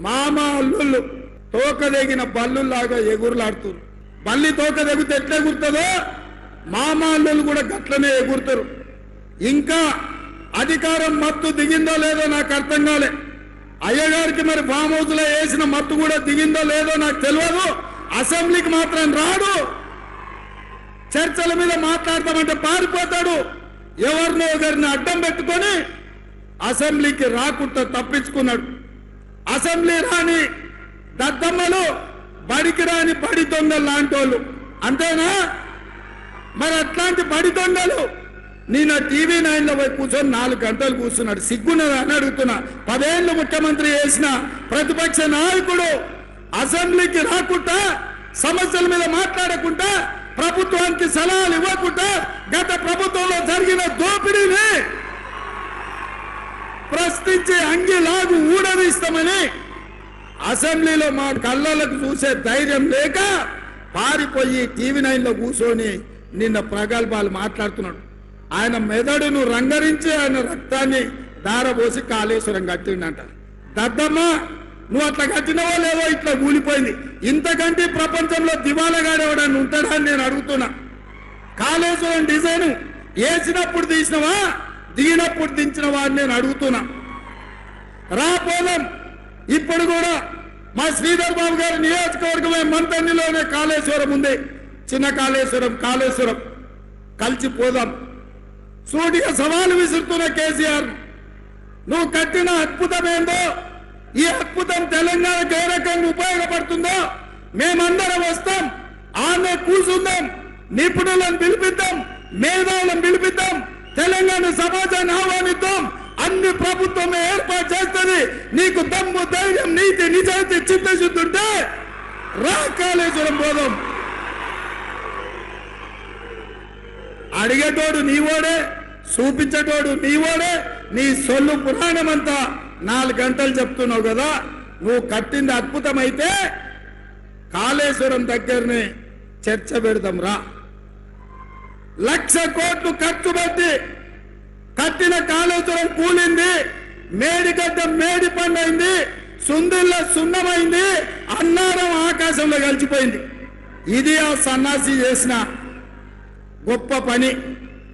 మామ అల్లుళ్ళు తోకదెగిన బల్లులాగా ఎగురులాడుతున్నారు బల్లి తోక దిగితే ఎట్లా ఎగురుతుందో మామ అల్లుళ్ళు కూడా గట్లనే ఎగురుతారు. ఇంకా అధికారం మత్తు దిగిందో లేదో నాకు అర్థం కాలే. అయ్యగారికి మరి ఫామ్ హౌస్లో వేసిన మత్తు కూడా దిగిందో లేదో నాకు తెలియదు. అసెంబ్లీకి మాత్రం రాడు. చర్చల మీద మాట్లాడతామంటే పారిపోతాడు. ఎవరినో ఒకరిని అడ్డం పెట్టుకొని అసెంబ్లీకి రాకుండా తప్పించుకున్నాడు. అసెంబ్లీ రాని దద్దమ్మలు బడికి రాని బడి దొంగలు లాంటి వాళ్ళు అంతేనా? మరి అట్లాంటి బడి దొంగలు నేను టీవీ నైన్లో పోయి కూర్చొని నాలుగు గంటలు కూర్చున్నాడు. సిగ్గున్నది అని అడుగుతున్నా. పదేళ్ళు ముఖ్యమంత్రి చేసిన ప్రతిపక్ష నాయకుడు అసెంబ్లీకి రాకుండా సమస్యల మీద మాట్లాడకుండా ప్రభుత్వానికి సలహాలు ఇవ్వకుండా గత ప్రభుత్వంలో జరిగిన దోపిడీని ప్రశ్నించే అంగిలాగు ఊడదీస్తామని అసెంబ్లీలో మా కళ్ళలకు చూసే ధైర్యం లేక పారిపోయి టీవీ నైన్లో కూర్చొని నిన్న ప్రగల్భాలు మాట్లాడుతున్నాడు. ఆయన మెదడును రంగరించి ఆయన రక్తాన్ని దారబోసి కాళేశ్వరం కట్టిండంట. దద్దమ్మ నువ్వు అట్లా కట్టినవో లేవో ఇట్లా కూలిపోయింది ఇంతకంటే ప్రపంచంలో దివాలగాడేవాడని ఉంటాడా నేను అడుగుతున్నా. కాళేశ్వరం డిజైన్ వేసినప్పుడు తీసినవా? దీన పుట్టించిన వాడిని నేను అడుగుతున్నా. రాపోలం ఇప్పుడు కూడా మా శ్రీధర్ బాబు గారి నియోజకవర్గమే మంతన్నిలోనే కాళేశ్వరం ఉంది. చిన్న కాళేశ్వరం కాళేశ్వరం. కలిసి పోదాం. సూటిగా సవాలు విసురుతున్న కేసీఆర్ నువ్వు కట్టిన అద్భుతం ఏందో ఈ అద్భుతం తెలంగాణకు ఏ రకంగా ఉపయోగపడుతుందో? మేమందరం వస్తాం. ఆమె కూర్చుందాం నిపుణులను పిలిపిద్దాం. మేధావులను పిలిపిద్దాం. తెలంగాణ సమాజాన్ని ఆహ్వానిద్దాం. అన్ని ప్రభుత్వం ఏర్పాటు చేస్తుంది నీకు దమ్ము ధైర్యం నీతి నిజాయితీ చిత్తశుద్ధి ఉంటే రా కాళేశ్వరం పోదాం. అడిగేటోడు నీవోడే చూపించేటోడు నీవోడే నీ సొల్లు పురాణం అంతా నాలుగు గంటలు చెప్తున్నావు కదా. నువ్వు కట్టింది అద్భుతమైతే కాళేశ్వరం దగ్గరనే చర్చ పెడదాం రా. లక్ష కోట్లు ఖర్చు పెట్టి కట్టిన కాళేశ్వరం కూలింది మేడిగడ్డ మేడి పండైంది సుందిల్ల సున్నమైంది అన్నారం ఆకాశంలో కలిసిపోయింది ఇది ఆ సన్నాసి చేసిన గొప్ప పని.